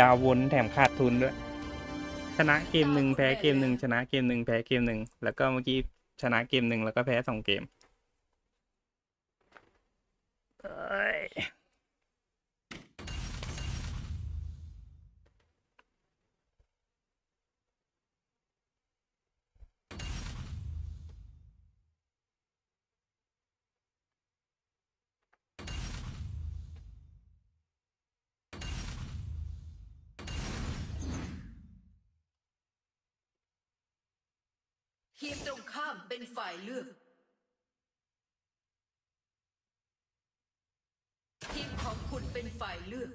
ดาววนแถมขาดทุนด้วย ชนะเกมหนึ่งแพ้เกมหนึ่งชนะเกมหนึ่งแพ้เกมหนึ่งแล้วก็เมื่อกี้ชนะเกมหนึ่งแล้วก็แพ้สองเกม ทีมตรงข้ามเป็นฝ่ายเลือก ทีมของคุณเป็นฝ่ายเลือก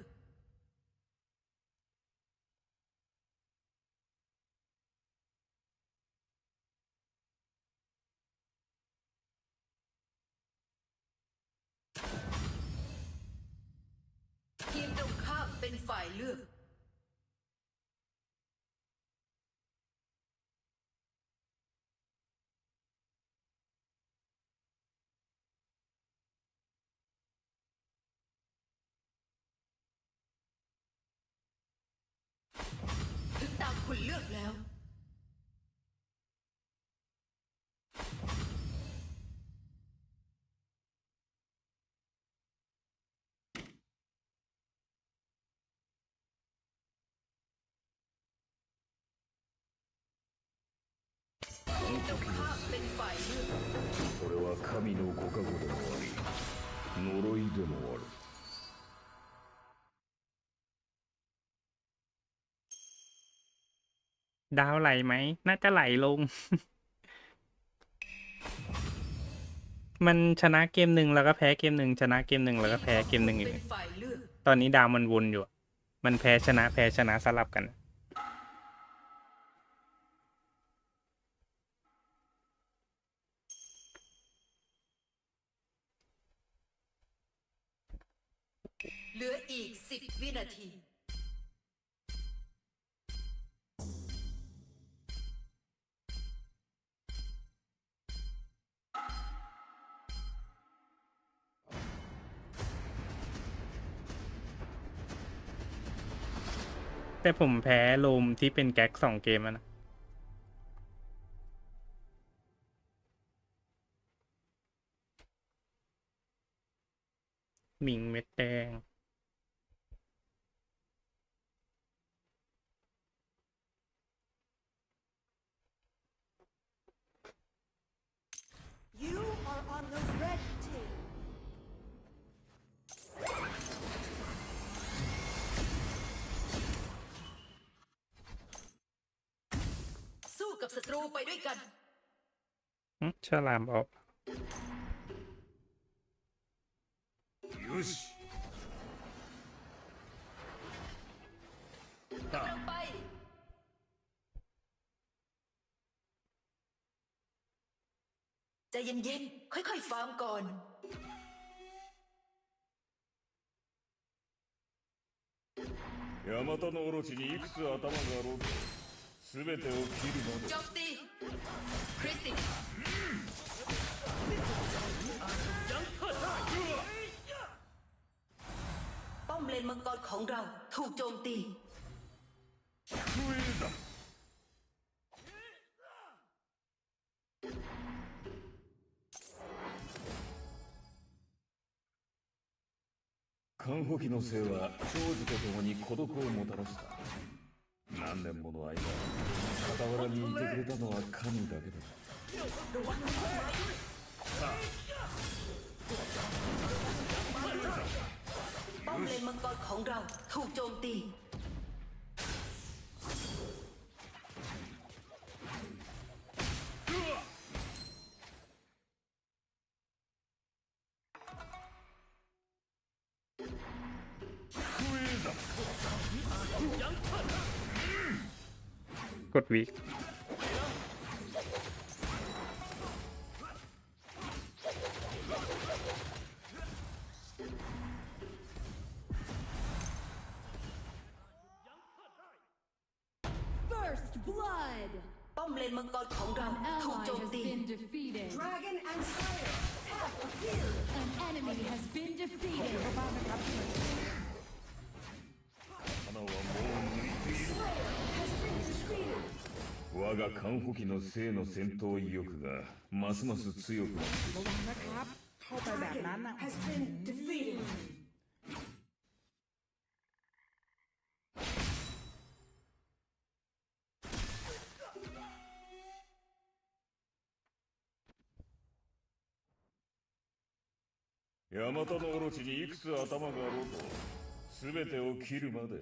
คุณเลือกแล้ว ทีมตรงข้ามเป็นฝ่ายเลือก これは神のご加護でもあり呪いでもある ดาวไหลไหม น่าจะไหลลง มันชนะเกมหนึ่งแล้วก็แพ้เกมหนึ่งชนะเกมหนึ่งแล้วก็แพ้เกมหนึ่งอีกตอนนี้ดาวมันวนอยู่ มันแพ้ชนะแพ้ชนะสลับกันเหลืออีกสิบวินาที แต่ผมแพ้โลมที่เป็นแก๊กสองเกมแล้วนะ มิงเม็ดแดง You are on the red team. สู้กับศัตรูไป ด้วยกัน หึฉลามออก よし กำลังไป ใจเย็นๆ ค่อยๆ ฟาร์มก่อน ヤマタのオロチにいくつ頭があろうと 全てを切るまで โจมตี คริสตินป้อมเลนมังกรของเราถูกโจมตี クイズだ看護機の生は長寿と共に孤独をもたらした 何年もの間傍らにいてくれたのは神だけだป้อมเลนมังกรของเราถูกโจมตี กดวีค First blood. ป้อมเลนมังกรของเรา An ถูก ally โจม has ตี been defeated. Dragon and Slayer have appeared. An enemy has been defeated. 我がカンホキの生の戦闘意欲がますます強くなって ระวังนะครับ เข้าไปแบบนั้นอ่ะ has been defeated ヤマタのオロチにいくつ頭があろうと全てを切るまで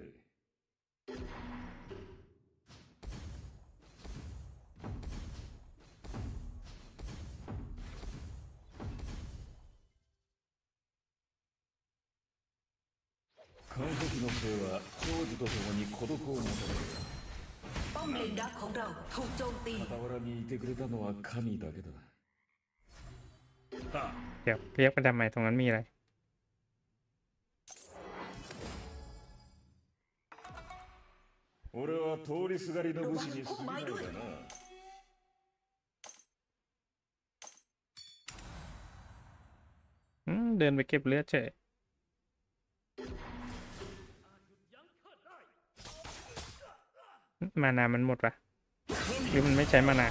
カンホキの生は長寿と共に孤独をもたらす ป้อมเลนดักของเราถูกโจมตี 傍らにいてくれたのは神だけだは เดี๋ยวเรียกไปทำไมตรงนั้นมีอะไร 俺は通りすがりの武士に過ぎないがな อืมเดินไปเก็บเลือดเฉย มานามันหมดปะหรือมันไม่ใช้มานา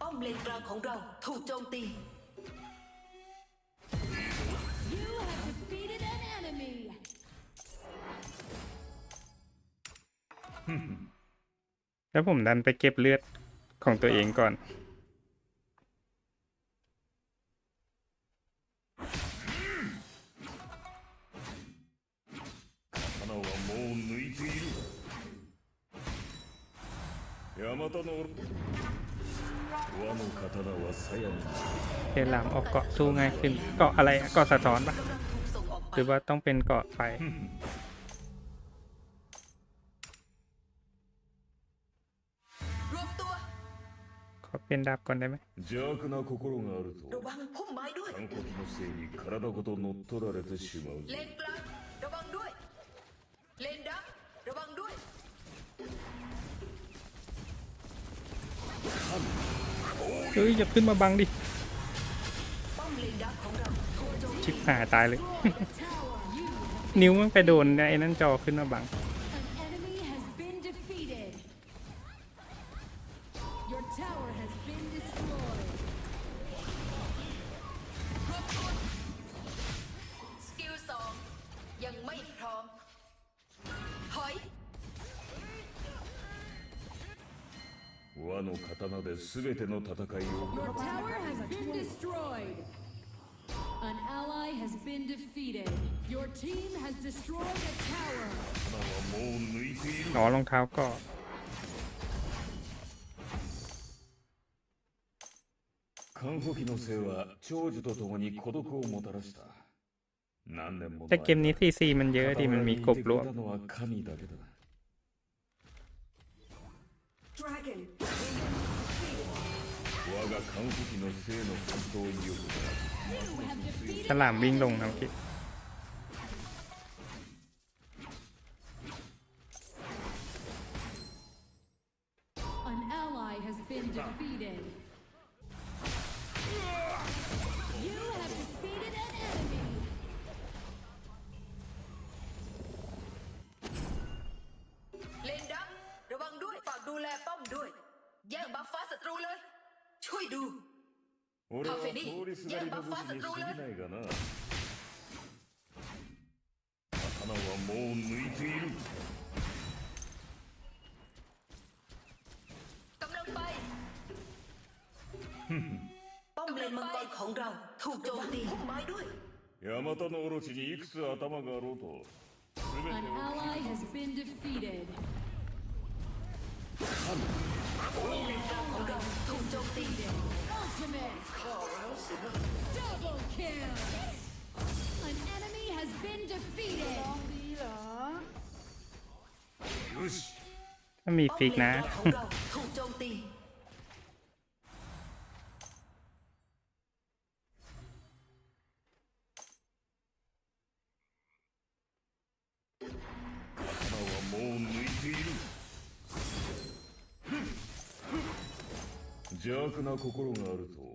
ป้อมเลนกลางของเราถูกโจมตี You have defeated an enemy. แล้วผมดันไปเก็บเลือดของตัวเองก่อน เทลามออกเกาะสู้ง่ายขึ้น เกาะอะไรเกาะสะท้อนปะหรือว่าต้องเป็นเกาะไฟขอเป็นดาบก่อนได้ไหมรวมบังหุ่มไม้ด้วยเล่นปลาบังด้วยเล่นดาบบังด้วยเฮ้ยอย่าขึ้นมาบังดิ ชิ ตี บหายตายเลย Destroy the tower. You, นิ้วมันไปโดนไอ้นั่นจอขึ้นมาบัง an enemy has been defeated. Your tower has been destroyed. รวมตัว สกิลสองยังไม่พร้อม ถอย 輪の刀で全ての戦いを An ally has been defeated. Your team has destroyed a tower. 刀はもう抜いている อ๋อรองเท้าเกาะ カンホキの生は長寿と共に孤独をもたらした何年もの แต่เกมนี้ซีซีมันเยอะดิมันมีกบรวม 傍らにいてくれたのは神だけだ Dragon 我がカンホキの生の戦闘意欲が You have สลามวิ่งลงครับพี่ りすがりの武士に過ぎないがな刀はもう抜いている กำลังไป ป้อมเลนมังกรของเราถูกโจมตีพุ่มไม้ด้วย ヤマタのオロチにいくつ頭があろうと全て An を ally has been defeated. ของเราถูกโจมตี Ultimate. Double kill. An enemy has been defeated. ดีเหรอ よし ถ้ามี ป้อม ฟิก เลน นะ กลางของเราถูกโจมตี 刀はもう抜いている邪悪な心があると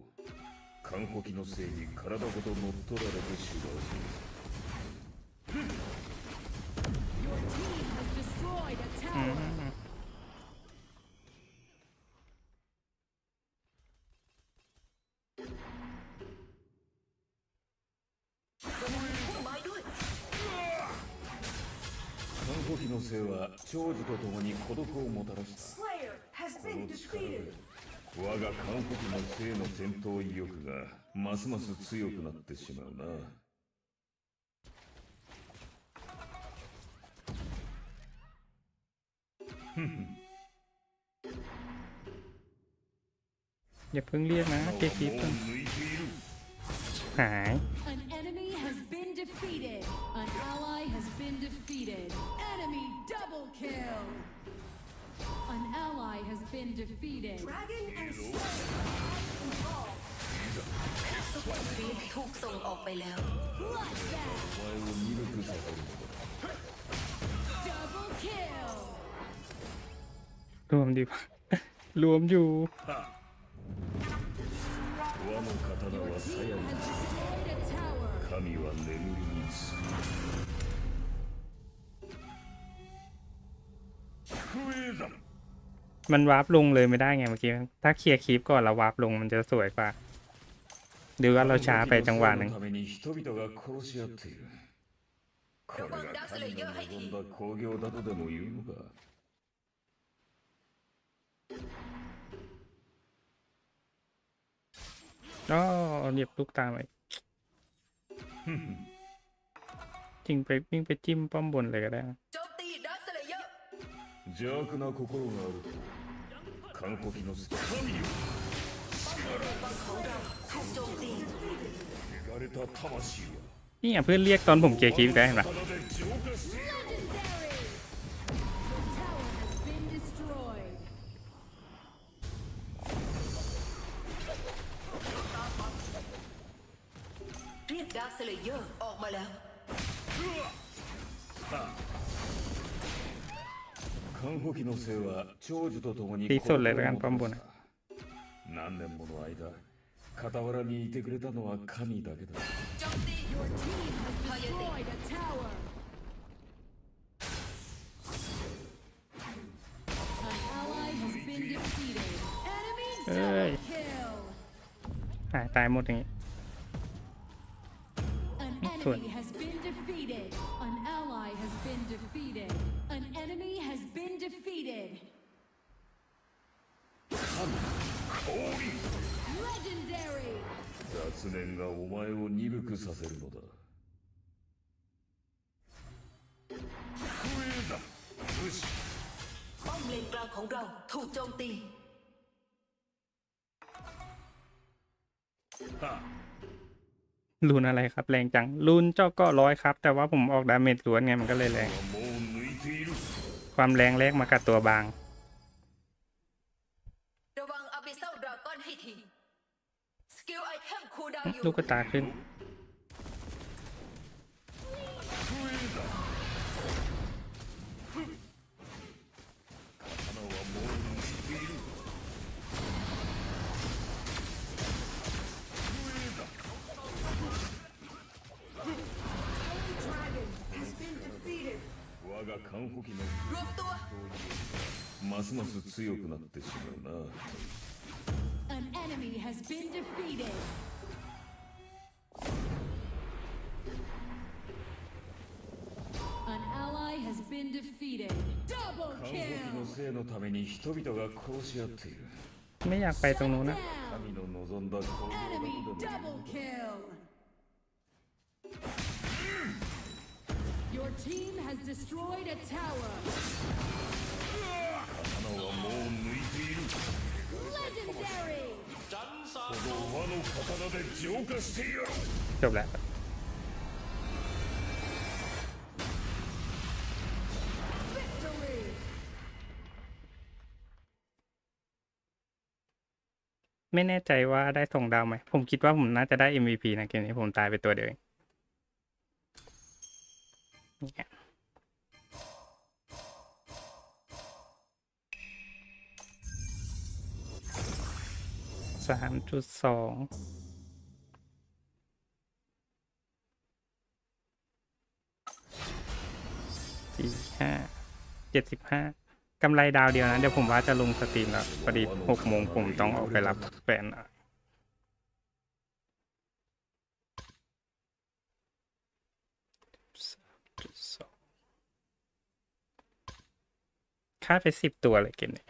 完コキのせいに体ごと乗っ取られてしまう。のせいは長寿とともに孤独をもたらしたこの力我が韓国の生の戦闘意欲がますます強くなってしまうな อย่าเพิ่งเรียกนะเคคลิป もう ก่อน 抜いている หาย has been defeated. Dragon and Slayer ซุปเปอร์ครีปถูกส่งออกไปแล้ว Bloodbath. お前を鈍くさせるのだ Double kill. รวมดีกว่า รวมอยู่ 和の刀 Your は team 鞘に has destroyed a tower. 神は眠りにつくクエザ มันวาร์ปลงเลยไม่ได้ไงเมื่อกี้ ถ้าเคลียร์คลิปก่อนแล้ววาร์ปลงมันจะสวยกว่าหรือว่าเราช้าไปจังหวะหนึ่ง ために人々が殺し合っているこれが神の望んだ興行だとでも言うのか อ๋อเหยียบลูกตาไปจริงไปวิ่งไปจิ้มป้อมบนเลยก็ได้นะ โจมตีดักสเลเยอร์ 邪悪な心があると韓国の神よ บังของเราถูกโจมตี 汚れた魂は นี่อ่ะเพื่อนเรียกตอนผมเคลียร์คลิปได้เห็นปะ 体で浄化して Legendary. The tower has been destroyed. เรียกดักสเลเยอร์ออกมาแล้ว 韓国の生は長寿とともに ตีสุดเลยแล้วกันป้อมบนอะ 何年もの間傍らにいてくれたのは神だけだ โจมตี Your team has destroyed a tower. An ally has been defeated. Enemy Hey. double kill. หายตายหมดอย่างงี้ An Good. enemy defeated. Legendary. 雑念がお前を鈍くさせるのだクエだよし ป้อมเลนกลางของเราถูกโจมตี は รุนอะไรครับ แรงจังรุนเจ้าก็ร้อยครับ แต่ว่าผมออกดาเมจล้วนไงมันก็เลยแรง もう抜いている ความแรงแรกมากับตัวบางระวังอาบิเซลดราก้อนให้ทีสกิลไอเทมคูลดาวน์อยู่ลูกกระตาขึ้น 我が韓国の รวมตัว ますます強くなってしまうな An enemy has been defeated. An ally has been defeated. Double 韓国 kill. の生のために人々が殺し合っている ไม่อยากไปตรงนู้น Shut นะ down. 神の望んだ興行だ Enemy とでも team has destroyed a tower. Legendary. จบแล้วไม่แน่ใจว่าได้ส่งดาวไหม ผมคิดว่าผมน่าจะได้ MVP นะเกมนี้ผมตายไปตัวเดียวเอง เนี่ยสามจุดสองสี่ห้าเจ็ดสิบห้ากำไรดาวเดียวนะ เดี๋ยวผมว่าจะลงสตรีมแล้วพอดีหกโมงผมต้องออกไปรับแฟนอะสามจุดสอง ค่าไปสิบตัวเลยเกมนี้